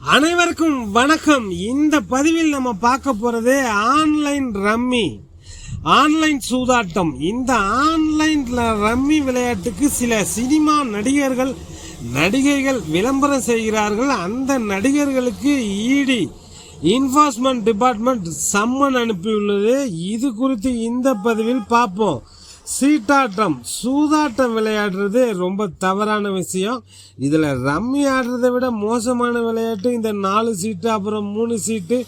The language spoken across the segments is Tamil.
அனைவருக்கும் வணக்கம். இந்த பதிவில் நம்ம பார்க்க போறது ஆன்லைன் ரம்மி. ஆன்லைன் சூதாட்டம். இந்த ஆன்லைனில் ரம்மி விளையாட்டுக்கு சில சினிமா நடிகர்கள் நடிகைகள் விளம்பரம் செய்கிறார்கள். அந்த நடிகர்களுக்கு இடி இன்ஃபோர்ஸ்மெண்ட் டிபார்ட்மெண்ட் சம்மன் அனுப்பியுள்ளது. இது குறித்து இந்த பதிவில் பார்ப்போம். சீட்டாட்டம் சூதாட்டம் விளையாடுறது ரொம்ப தவறான விஷயம். இதில் ரம்மி ஆடுறதை விட மோசமான விளையாட்டு இந்த நாலு சீட்டு அப்புறம் மூணு சீட்டு.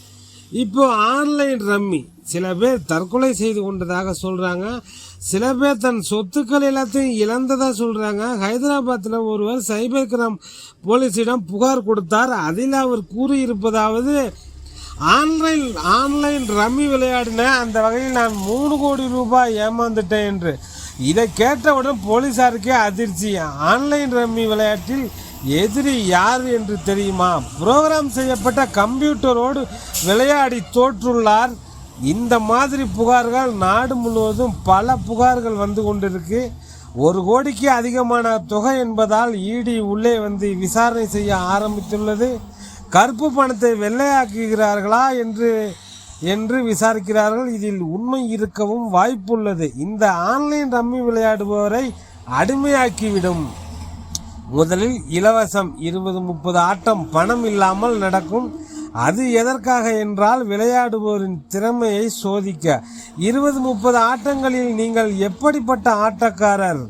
இப்போ ஆன்லைன் ரம்மி சில பேர் தற்கொலை செய்து கொண்டதாக சொல்கிறாங்க சில பேர் தன் சொத்துக்கள் எல்லாத்தையும் இழந்ததாக சொல்கிறாங்க ஹைதராபாத்தில் ஒருவர் சைபர் கிரைம் போலீஸிடம் புகார் கொடுத்தார். அதில் அவர் கூறியிருப்பதாவது ஆன்லைன் ஆன்லைன் ரம்மி விளையாடின அந்த வகையில் நான் மூணு கோடி ரூபாய் ஏமாந்துட்டேன் என்று. இதை கேட்டவுடன் போலீசாருக்கே அதிர்ச்சி. ஆன்லைன் ரம்மி விளையாட்டில் எதிரி யார் என்று தெரியுமா? புரோகிராம் செய்யப்பட்ட கம்ப்யூட்டரோடு விளையாடி தோற்றுள்ளார். இந்த மாதிரி புகார்கள் நாடு முழுவதும் பல புகார்கள் வந்து கொண்டிருக்கு. ஒரு கோடிக்கு அதிகமான தொகை என்பதால் இடி உள்ளே வந்து விசாரணை செய்ய ஆரம்பித்துள்ளது. கருப்பு பணத்தை வெள்ளையாக்குகிறார்களா என்று என்று விசாரிக்கிறார்கள். இதில் உண்மை இருக்கவும் வாய்ப்புள்ளது. இந்த ஆன்லைன் ரம்மி விளையாடுபவரை அடிமையாக்கிவிடும். முதலில் இலவசம் இருபது முப்பது ஆட்டம் பணம் இல்லாமல் நடக்கும். அது எதற்காக என்றால் விளையாடுவோரின் திறமையை சோதிக்க. இருபது முப்பது ஆட்டங்களில் நீங்கள் எப்படிப்பட்ட ஆட்டக்காரர்?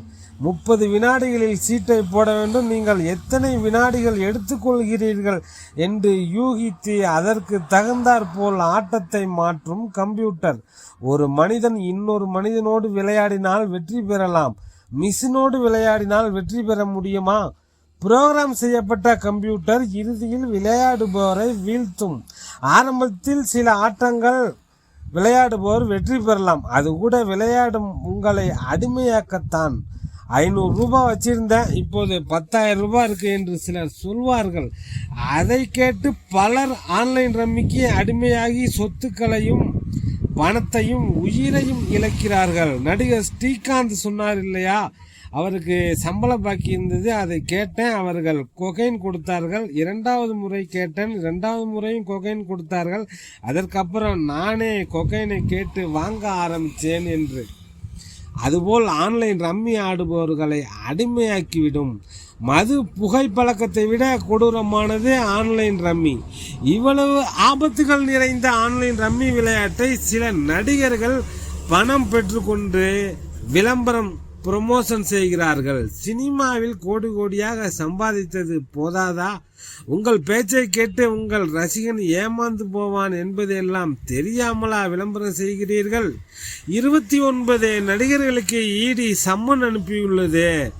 முப்பது வினாடிகளில் சீட்டை போட வேண்டும். நீங்கள் எத்தனை வினாடிகள் எடுத்துக்கொள்கிறீர்கள் என்று யூகித்து அதற்கு தகுந்தாற் போல் ஆட்டத்தை மாற்றும் கம்ப்யூட்டர். ஒரு மனிதன் இன்னொரு மனிதனோடு விளையாடினால் வெற்றி பெறலாம். மிஷினோடு விளையாடினால் வெற்றி பெற முடியுமா? புரோகிராம் செய்யப்பட்ட கம்ப்யூட்டர் இறுதியில் விளையாடுபவரை வீழ்த்தும். ஆரம்பத்தில் சில ஆட்டங்கள் விளையாடுபவர் வெற்றி பெறலாம். அது கூட விளையாடும் உங்களை அடிமையாக்கத்தான். ஐநூறுரூபா வச்சுருந்தேன் வச்சிருந்தேன். இப்போது பத்தாயிரம் ரூபாய் இருக்கு என்று சிலர் சொல்வார்கள். அதை கேட்டு பலர் ஆன்லைன் ரம்மிக்கு அடிமையாகி சொத்துக்களையும் பணத்தையும் உயிரையும் இழக்கிறார்கள். நடிகர் ஸ்ரீகாந்த் சொன்னார் இல்லையா? அவருக்கு சம்பள பாக்கி இருந்தது அதை கேட்டேன். அவர்கள் கொகைன் கொடுத்தார்கள். இரண்டாவது முறை கேட்டேன். இரண்டாவது முறையும் கொகைன் கொடுத்தார்கள். அதற்கப்புறம் நானே கொகைனை கேட்டு வாங்க ஆரம்பித்தேன் என்று அதுபோல் ஆன்லைன் ரம்மி ஆடுபவர்களை அடிமையாக்கிவிடும். மது புகைப்பழக்கத்தை விட கொடூரமானது ஆன்லைன் ரம்மி. இவ்வளவு ஆபத்துகள் நிறைந்த ஆன்லைன் ரம்மி விளையாட்டை சில நடிகர்கள் பணம் பெற்றுக்கொண்டு விளம்பரம் ப்ரொமோஷன் செய்கிறார்கள். சினிமாவில் கோடி கோடியாக சம்பாதித்தது போதாதா? உங்கள் பேச்சை கேட்டு உங்கள் ரசிகன் ஏமாந்து போவான் என்பதெல்லாம் தெரியாமலா விளம்பரம் செய்கிறீர்கள்? இருபத்தி ஒன்பது நடிகர்களுக்கு ஈடி சம்மன் அனுப்பியுள்ளது.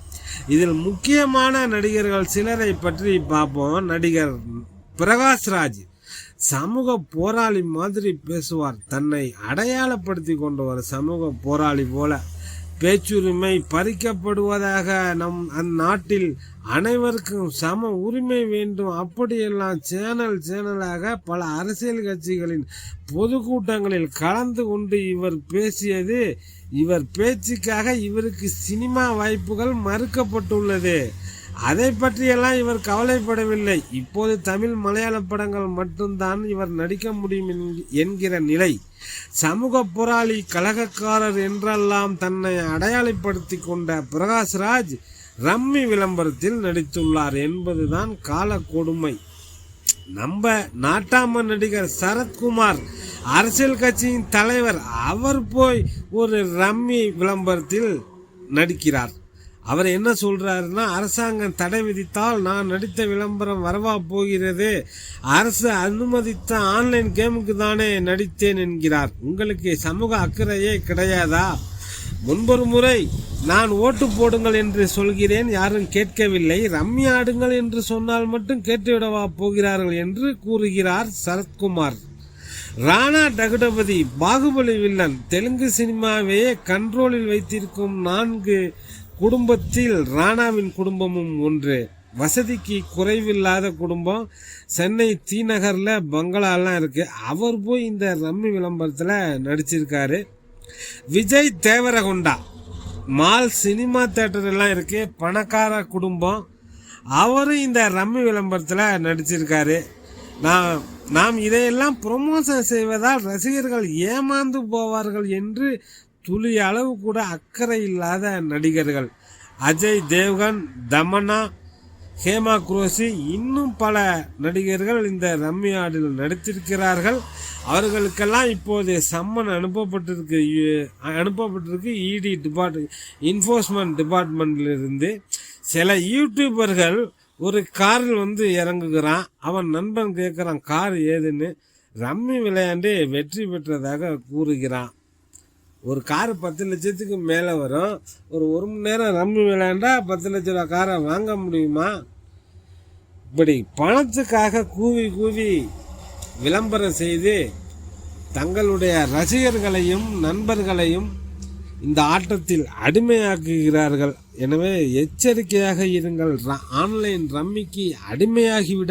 இதில் முக்கியமான நடிகர்கள் சிலரை பற்றி பார்ப்போம். நடிகர் பிரகாஷ்ராஜ் சமூக போராளி மாதிரி பேசுவார். தன்னை அடையாளப்படுத்தி கொண்டவர் சமூக போராளி போல. பேச்சுரிமை பறிக்கப்படுவதாக நம் அந்நாட்டில் அனைவருக்கும் சம உரிமை வேண்டும். அப்படியெல்லாம் சேனல் சேனலாக பல அரசியல் கட்சிகளின் பொதுக்கூட்டங்களில் கலந்து கொண்டு இவர் பேசியது இவர் பேச்சுக்காக இவருக்கு சினிமா வாய்ப்புகள் மறுக்கப்பட்டுள்ளது. அதை பற்றியெல்லாம் இவர் கவலைப்படவில்லை. இப்போது தமிழ் மலையாள படங்கள் மட்டும்தான் இவர் நடிக்க முடியும் என்கிற நிலை. சமூக போராளி கழகக்காரர் என்றெல்லாம் தன்னை அடையாளப்படுத்தி கொண்ட பிரகாஷ்ராஜ் ரம்மி விளம்பரத்தில் நடித்துள்ளார் என்பதுதான் கால கொடுமை. நம்ம நாட்டாம நடிகர் சரத்குமார் அரசியல் கட்சியின் தலைவர் அவர் போய் ஒரு ரம்மி விளம்பரத்தில் நடிக்கிறார். அவர் என்ன சொல்கிறாருன்னா அரசாங்கம் தடை விதித்தால் நான் நடித்த விளம்பரம் வரவா போகிறது? அரசு அனுமதித்த ஆன்லைன் கேமுக்கு தானே நடித்தேன் என்கிறார். உங்களுக்கு சமூக அக்கறையே கிடையாதா? முன்பொரு முறை நான் ஓட்டு போடுங்கள் என்று சொல்கிறேன் யாரும் கேட்கவில்லை. ரம்யாடுங்கள் ஆடுங்கள் என்று சொன்னால் மட்டும் கேட்டுவிடவா போகிறார்கள் என்று கூறுகிறார் சரத்குமார். ராணா டகுடபதி பாகுபலி வில்லன் தெலுங்கு சினிமாவையே கண்ட்ரோலில் வைத்திருக்கும் நான்கு குடும்பத்தில் ராணாவின் குடும்பமும் ஒன்று. வசதிக்கு குறைவில்லாத குடும்பம். சென்னை தீநகரில் பங்களாலாம் இருக்கு. அவர் போய் இந்த ரம்மி விளம்பரத்தில் நடிச்சிருக்காரு. Vijay Deverakonda. Mall cinema theatre எல்லாம் இருக்கு. பணக்கார குடும்பம். அவரும் இந்த ரம்மி விளம்பரத்தில் நடிச்சிருக்காரு. நாம் நாம் இதையெல்லாம் ப்ரொமோஷன் செய்வதால் ரசிகர்கள் ஏமாந்து போவார்கள் என்று துளி அளவு கூட அக்கறை இல்லாத நடிகர்கள். அஜய் தேவ்கன் தமனா ஹேமா குரோசி இன்னும் பல நடிகர்கள் இந்த ரம்மி ஆடில் நடித்திருக்கிறார்கள். அவர்களுக்கெல்லாம் இப்போது சம்மன் அனுப்பப்பட்டிருக்கு அனுப்பப்பட்டிருக்கு இடி டிபார்ட் இன்ஃபோர்ஸ்மெண்ட் டிபார்ட்மெண்ட்லிருந்து சில யூடியூபர்கள் ஒரு காரில் வந்து இறங்குகிறான் அவன் நண்பன் கேட்குறான் கார் ஏதுன்னு? ரம்மி விளையாண்டு வெற்றி பெற்றதாக கூறுகிறான். ஒரு கார் பத்து லட்சத்துக்கு மேலே வரும். ஒரு ஒரு மணி நேரம் ரம்மி விளையாண்டா பத்து லட்ச ரூபா காரை வாங்க முடியுமா? இப்படி பணத்துக்காக கூவி கூவி விளம்பரம் செய்து தங்களுடைய ரசிகர்களையும் நண்பர்களையும் இந்த ஆட்டத்தில் அடிமையாக்குகிறார்கள். எனவே எச்சரிக்கையாக இருங்கள். ஆன்லைன் ரம்மிக்கு அடிமையாகிவிட